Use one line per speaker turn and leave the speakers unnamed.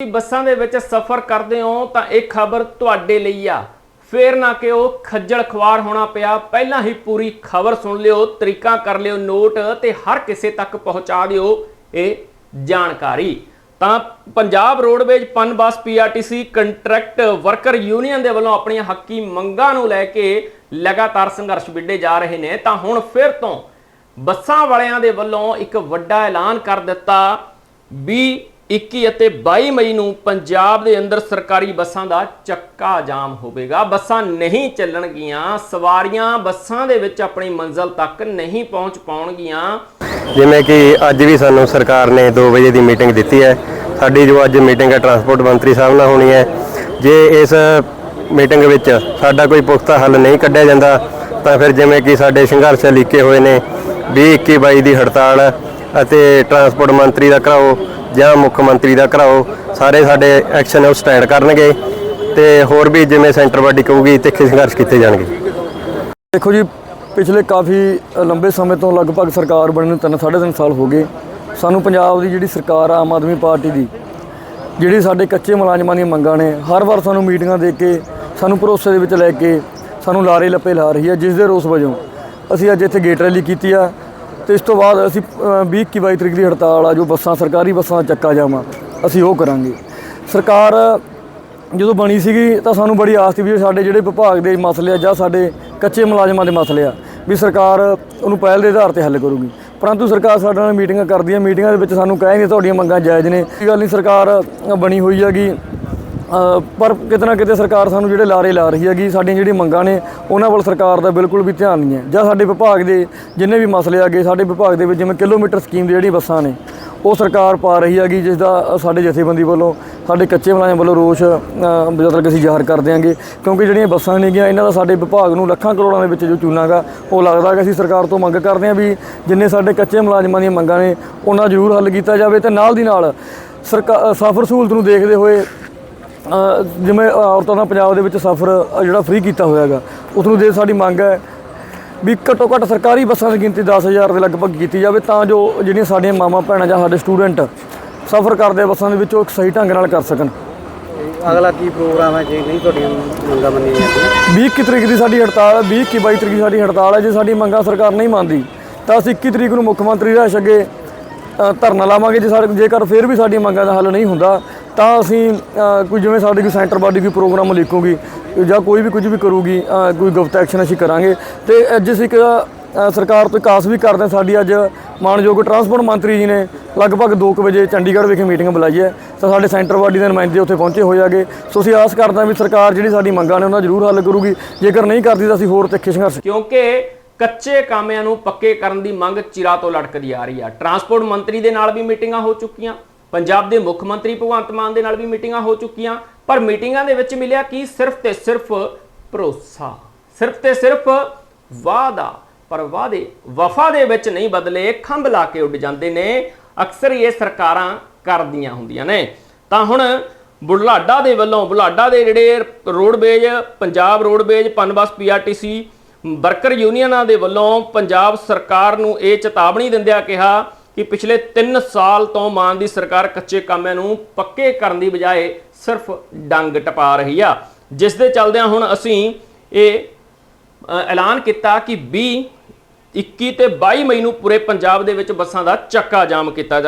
ਤੁਸੀਂ ਬੱਸਾਂ ਦੇ ਵਿੱਚ ਸਫ਼ਰ ਕਰਦੇ ਹੋ ਤਾਂ ਇਹ ਖਬਰ ਤੁਹਾਡੇ ਲਈ ਆ। ਫੇਰ ਨਾ ਕਿ ਉਹ ਖੱਜਲ ਖਵਾਰ ਹੋਣਾ ਪਿਆ। ਪਹਿਲਾਂ ਹੀ ਪੂਰੀ ਖਬਰ ਸੁਣ ਲਿਓ, ਤਰੀਕਾ ਕਰ ਲਿਓ, ਨੋਟ ਤੇ ਹਰ ਕਿਸੇ ਤੱਕ ਪਹੁੰਚਾ ਦਿਓ ਇਹ ਜਾਣਕਾਰੀ। ਤਾਂ Punjab Roadways Punbus PRTC contract worker union ਦੇ ਵੱਲੋਂ ਆਪਣੀਆਂ ਹੱਕੀ ਮੰਗਾਂ ਨੂੰ ਲੈ ਕੇ ਲਗਾਤਾਰ ਸੰਘਰਸ਼ ਵਿੱਢੇ ਜਾ ਰਹੇ ਨੇ। ਤਾਂ ਹੁਣ ਫਿਰ ਤੋਂ ਬੱਸਾਂ ਵਾਲਿਆਂ ਦੇ ਵੱਲੋਂ ਇੱਕ ਵੱਡਾ ਐਲਾਨ ਕਰ ਦਿੱਤਾ। ਵੀ 21 ਅਤੇ 22 ਮਈ ਨੂੰ ਪੰਜਾਬ ਦੇ ਅੰਦਰ ਸਰਕਾਰੀ ਬੱਸਾਂ ਦਾ ਚੱਕਾ ਜਾਮ ਹੋਵੇਗਾ। ਬੱਸਾਂ ਨਹੀਂ ਚੱਲਣਗੀਆਂ, ਸਵਾਰੀਆਂ ਬੱਸਾਂ ਦੇ ਵਿੱਚ ਆਪਣੀ ਮੰਜ਼ਲ ਤੱਕ ਨਹੀਂ ਪਹੁੰਚ ਪਾਉਣਗੀਆਂ।
ਜਿਵੇਂ ਕਿ ਅੱਜ ਵੀ ਸਾਨੂੰ ਸਰਕਾਰ ਨੇ 2 ਵਜੇ ਦੀ ਮੀਟਿੰਗ ਦਿੱਤੀ ਹੈ। ਸਾਡੀ ਜੋ ਅੱਜ ਮੀਟਿੰਗ ਹੈ, ਟਰਾਂਸਪੋਰਟ ਮੰਤਰੀ ਸਾਹਿਬ ਨਾਲ ਹੋਣੀ ਹੈ। ਜੇ ਇਸ ਮੀਟਿੰਗ ਵਿੱਚ ਸਾਡਾ ਕੋਈ ਪੁਖਤਾ ਹੱਲ ਨਹੀਂ ਕੱਢਿਆ ਜਾਂਦਾ, ਤਾਂ ਫਿਰ ਜਿਵੇਂ ਕਿ ਸਾਡੇ ਸੰਘਰਸ਼ ਲਿਖੇ ਹੋਏ ਨੇ 20 21 22 ਦੀ ਹੜਤਾਲ ਅਤੇ ਟਰਾਂਸਪੋਰਟ ਮੰਤਰੀ ਦਾ ਕਰਾਓ ਜਾਂ ਮੁੱਖ ਮੰਤਰੀ ਦਾ ਕਰਾਓ ਸਾਰੇ ਸਾਡੇ ਐਕਸ਼ਨ ਉਹ ਸਟੈਂਡ ਕਰਨਗੇ ਤੇ ਹੋਰ ਵੀ ਜਿਵੇਂ ਸੈਂਟਰ ਬਾਡੀ ਕਹੂਗੀ ਤਿੱਖੇ ਸੰਘਰਸ਼ ਕੀਤੇ ਜਾਣਗੇ।
ਦੇਖੋ ਜੀ, ਪਿਛਲੇ ਕਾਫੀ ਲੰਬੇ ਸਮੇਂ ਤੋਂ ਲਗਭਗ ਸਰਕਾਰ ਬਣੀ ਨੂੰ ਤਿੰਨ, ਸਾਢੇ ਤਿੰਨ ਸਾਲ ਹੋ ਗਏ। ਸਾਨੂੰ ਪੰਜਾਬ ਦੀ ਜਿਹੜੀ ਸਰਕਾਰ ਆ, ਆਮ ਆਦਮੀ ਪਾਰਟੀ ਦੀ, ਜਿਹੜੀ ਸਾਡੇ ਕੱਚੇ ਮੁਲਾਜ਼ਮਾਂ ਦੀਆਂ ਮੰਗਾਂ ਨੇ, ਹਰ ਵਾਰ ਸਾਨੂੰ ਮੀਟਿੰਗਾਂ ਦੇ ਕੇ, ਸਾਨੂੰ ਭਰੋਸੇ ਦੇ ਵਿੱਚ ਲੈ ਕੇ, ਸਾਨੂੰ ਲਾਰੇ ਲੱਪੇ ਲਾ ਰਹੀ ਹੈ ਜਿਸ ਦੇ ਰੋਸ ਵਜੋਂ ਅਸੀਂ ਅੱਜ ਇੱਥੇ ਗੇਟ ਰੈਲੀ ਕੀਤੀ ਆ। ਤੇ ਇਸ ਤੋਂ ਬਾਅਦ ਅਸੀਂ ਅ, 20 21 22 ਤਰੀਕ ਦੀ ਹੜਤਾਲ ਆ ਜੋ ਬੱਸਾਂ ਸਰਕਾਰੀ ਬੱਸਾਂ ਚੱਕਾ ਜਾਵਾਂ ਅਸੀਂ ਉਹ ਕਰਾਂਗੇ। ਸਰਕਾਰ ਜਦੋਂ ਬਣੀ ਸੀਗੀ ਤਾਂ ਸਾਨੂੰ ਬੜੀ ਆਸ ਸੀ ਵੀ ਸਾਡੇ ਜਿਹੜੇ ਵਿਭਾਗ ਦੇ ਮਸਲੇ ਆ ਜਾਂ ਸਾਡੇ ਕੱਚੇ ਮੁਲਾਜ਼ਮਾਂ ਦੇ ਮਸਲੇ ਆ ਵੀ ਸਰਕਾਰ ਉਹਨੂੰ ਪਹਿਲ ਦੇ ਆਧਾਰ ਤੇ ਹੱਲ ਕਰੂਗੀ। ਪਰੰਤੂ ਸਰਕਾਰ ਸਾਡੇ ਨਾਲ ਮੀਟਿੰਗਾਂ ਕਰਦੀ ਹੈ ਮੀਟਿੰਗਾਂ ਦੇ ਵਿੱਚ ਸਾਨੂੰ ਕਹਿੰਦੇ ਤੁਹਾਡੀਆਂ ਮੰਗਾਂ ਜਾਇਜ਼ ਨੇ। ਇਹ ਗੱਲ ਨਹੀਂ ਸਰਕਾਰ ਬਣੀ ਹੋਈ ਹੈਗੀ। ਪਰ ਕਿਤੇ ਨਾ ਕਿਤੇ ਸਰਕਾਰ ਸਾਨੂੰ ਜਿਹੜੇ ਲਾਰੇ ਲਾ ਰਹੀ ਹੈਗੀ ਸਾਡੀਆਂ ਜਿਹੜੀਆਂ ਮੰਗਾਂ ਨੇ ਉਹਨਾਂ ਵੱਲ ਸਰਕਾਰ ਦਾ ਬਿਲਕੁਲ ਵੀ ਧਿਆਨ ਨਹੀਂ ਹੈ। ਜਾਂ ਸਾਡੇ ਵਿਭਾਗ ਦੇ ਜਿੰਨੇ ਵੀ ਮਸਲੇ ਆਗੇ ਸਾਡੇ ਵਿਭਾਗ ਦੇ ਵਿੱਚ ਜਿਵੇਂ ਕਿਲੋਮੀਟਰ ਸਕੀਮ ਦੀ ਜਿਹੜੀ ਬੱਸਾਂ ਨੇ ਉਹ ਸਰਕਾਰ ਪਾ ਰਹੀ ਹੈਗੀ ਜਿਸ ਦਾ ਸਾਡੇ ਜਥੇਬੰਦੀ ਵੱਲੋਂ ਸਾਡੇ ਕੱਚੇ ਮੁਲਾਜ਼ਮ ਵੱਲੋਂ ਰੋਸ਼ ਅ, ਕਿ ਅਸੀਂ ਜ਼ਾਹਰ ਕਰ ਦਿਆਂਗੇ। ਕਿਉਂਕਿ ਜਿਹੜੀਆਂ ਬੱਸਾਂ ਨੇਗੀਆਂ ਇਹਨਾਂ ਦਾ ਸਾਡੇ ਵਿਭਾਗ ਨੂੰ ਲੱਖਾਂ ਕਰੋੜਾਂ ਦੇ ਵਿੱਚ ਜੋ ਚੂਨਾਗਾ ਉਹ ਲੱਗਦਾ ਕਿ ਅਸੀਂ ਸਰਕਾਰ ਤੋਂ ਮੰਗ ਕਰਦੇ ਹਾਂ ਵੀ ਜਿੰਨੇ ਸਾਡੇ ਕੱਚੇ ਮੁਲਾਜ਼ਮਾਂ ਦੀਆਂ ਮੰਗਾਂ ਨੇ ਉਹਨਾਂ ਜ਼ਰੂਰ ਹੱਲ ਕੀਤਾ ਜਾਵੇ ਤੇ ਨਾਲ ਦੀ ਨਾਲ ਸਰਕਾਰ ਸਫ਼ਰ ਸਹੂਲਤ ਨੂੰ ਦੇਖਦੇ ਹੋਏ ਜਿਵੇਂ ਔਰਤਾਂ ਦਾ ਪੰਜਾਬ ਦੇ ਵਿੱਚ ਸਫ਼ਰ ਜਿਹੜਾ ਫ੍ਰੀ ਕੀਤਾ ਹੋਇਆ ਹੈਗਾ ਉਸ ਨੂੰ ਦੇ ਸਾਡੀ ਮੰਗ ਹੈ ਵੀ ਘੱਟੋ ਘੱਟ ਸਰਕਾਰੀ ਬੱਸਾਂ ਦੀ ਗਿਣਤੀ 10000 ਦੇ ਲਗਭਗ ਕੀਤੀ ਜਾਵੇ ਤਾਂ ਜੋ ਜਿਹੜੀਆਂ ਸਾਡੀਆਂ ਮਾਵਾਂ ਭੈਣਾਂ ਜਾਂ ਸਾਡੇ ਸਟੂਡੈਂਟ ਸਫ਼ਰ ਕਰਦੇ ਬੱਸਾਂ ਦੇ ਵਿੱਚ ਉਹ ਇੱਕ ਸਹੀ ਢੰਗ ਨਾਲ ਕਰ ਸਕਣ।
ਅਗਲਾ ਕੀ ਪ੍ਰੋਗਰਾਮ ਹੈ? ਜੇ ਨਹੀਂ ਤੁਹਾਡੀਆਂ ਮੰਗਾਂ ਮੰਨੀਆਂ ਜਾਂਦੀਆਂ।
20 ਇੱਕੀ ਤਰੀਕ ਦੀ ਸਾਡੀ ਹੜਤਾਲ ਹੈ 20 ਇੱਕੀ 22 ਤਰੀਕ ਦੀ ਸਾਡੀ ਹੜਤਾਲ ਹੈ ਜੇ ਸਾਡੀ ਮੰਗਾਂ ਸਰਕਾਰ ਨਹੀਂ ਮੰਨਦੀ ਤਾਂ ਅਸੀਂ 21 ਤਰੀਕ ਨੂੰ ਮੁੱਖ ਮੰਤਰੀ ਰਾਸ਼ ਅੱਗੇ ਧਰਨਾ ਲਾਵਾਂਗੇ ਜੇ ਸਾਡੇ ਜੇਕਰ ਫਿਰ ਵੀ ਸਾਡੀ ਮੰਗਾਂ ਦਾ ਹੱਲ ਨਹੀਂ ਹੁੰਦਾ ਤਾਂ ਅਸੀਂ ਕੋਈ ਜਿਵੇਂ ਸਾਡੀ ਕੋਈ ਸੈਂਟਰ ਬਾਡੀ ਕੋਈ ਪ੍ਰੋਗਰਾਮ ਲਿਖੂਗੀ ਜਾਂ ਕੋਈ ਵੀ ਕੁਝ ਵੀ ਕਰੂਗੀ ਕੋਈ ਗੁਪਤ ਐਕਸ਼ਨ ਅਸੀਂ ਕਰਾਂਗੇ। ਤੇ ਅੱਜ ਅਸੀਂ ਇੱਕ ਸਰਕਾਰ ਤੋਂ ਇੱਕ ਆਸ ਵੀ ਕਰਦੇ ਹਾਂ, ਸਾਡੀ ਅੱਜ ਮਾਨਯੋਗ ਟਰਾਂਸਪੋਰਟ ਮੰਤਰੀ ਜੀ ਨੇ ਲਗਭਗ 2 ਵਜੇ ਚੰਡੀਗੜ੍ਹ ਵਿਖੇ ਮੀਟਿੰਗ ਬੁਲਾਈ ਹੈ। ਤਾਂ ਸਾਡੇ ਸੈਂਟਰ ਬਾਡੀ ਦੇ ਨੁਮਾਇੰਦੇ ਉੱਥੇ ਪਹੁੰਚੇ ਹੋਏ ਆਗੇ ਸੋ ਅਸੀਂ ਆਸ ਕਰਦੇ ਹਾਂ ਵੀ ਸਰਕਾਰ ਜਿਹੜੀ ਸਾਡੀ ਮੰਗਾਂ ਨੇ ਉਹਨਾਂ ਜ਼ਰੂਰ ਹੱਲ ਕਰੂਗੀ। ਜੇਕਰ ਨਹੀਂ ਕਰਦੀ ਤਾਂ ਅਸੀਂ ਹੋਰ ਤਿੱਖੇ ਸੰਘਰਸ਼
ਕਿਉਂਕਿ ਕੱਚੇ ਕਾਮਿਆਂ ਨੂੰ ਪੱਕੇ ਕਰਨ ਦੀ ਮੰਗ ਚਿਰਾ ਤੋਂ ਲਟਕਦੀ ਆ ਰਹੀ ਆ। ਟਰਾਂਸਪੋਰਟ ਮੰਤਰੀ ਦੇ ਨਾਲ ਵੀ ਮੀਟਿੰਗਾਂ ਹੋ ਚੁੱਕੀਆਂ। ਪੰਜਾਬ ਦੇ ਮੁੱਖ ਮੰਤਰੀ ਭਗਵੰਤ ਮਾਨ ਦੇ ਨਾਲ ਵੀ ਮੀਟਿੰਗਾਂ ਹੋ ਚੁੱਕੀਆਂ, ਪਰ ਮੀਟਿੰਗਾਂ ਦੇ ਵਿੱਚ ਮਿਲਿਆ ਕਿ ਸਿਰਫ ਤੇ ਸਿਰਫ ਭਰੋਸਾ। ਸਿਰਫ ਤੇ ਸਿਰਫ ਵਾਅਦਾ। ਪਰ ਵਾਅਦੇ ਵਫਾ ਦੇ ਵਿੱਚ ਨਹੀਂ ਬਦਲੇ ਖੰਭ ਲਾ ਕੇ ਉੱਡ ਜਾਂਦੇ ਨੇ। ਅਕਸਰ ਇਹ ਸਰਕਾਰਾਂ ਕਰਦੀਆਂ ਹੁੰਦੀਆਂ ਨੇ। ਤਾਂ ਹੁਣ ਬੁਢਲਾਡਾ ਦੇ ਵੱਲੋਂ, ਬੁਢਲਾਡਾ ਦੇ ਜਿਹੜੇ roadways, Punjab roadways, Punbus, PRTC, worker ਯੂਨੀਅਨਾਂ ਦੇ ਵੱਲੋਂ ਪੰਜਾਬ ਸਰਕਾਰ ਨੂੰ ਇਹ ਚੇਤਾਵਨੀ ਦਿੰਦਿਆਂ ਕਿਹਾ ਕਿ ਪਿਛਲੇ 3 ਸਾਲ ਤੋਂ ਮਾਨ ਦੀ ਸਰਕਾਰ ਕੱਚੇ ਕਾਮਿਆਂ ਨੂੰ ਪੱਕੇ ਕਰਨ ਦੀ ਬਜਾਏ ਸਿਰਫ ਡੰਗ ਟਪਾ ਰਹੀ ਆ। ਜਿਸ ਦੇ ਚੱਲਦਿਆਂ ਹੁਣ ਅਸੀਂ ਇਹ ਐਲਾਨ ਕੀਤਾ ਕਿ 20 21 ਤੇ 22 ਮਈ ਨੂੰ ਪੂਰੇ ਪੰਜਾਬ ਦੇ ਵਿੱਚ ਬੱਸਾਂ ਦਾ ਚੱਕਾ ਜਾਮ ਕੀਤਾ ਜਾ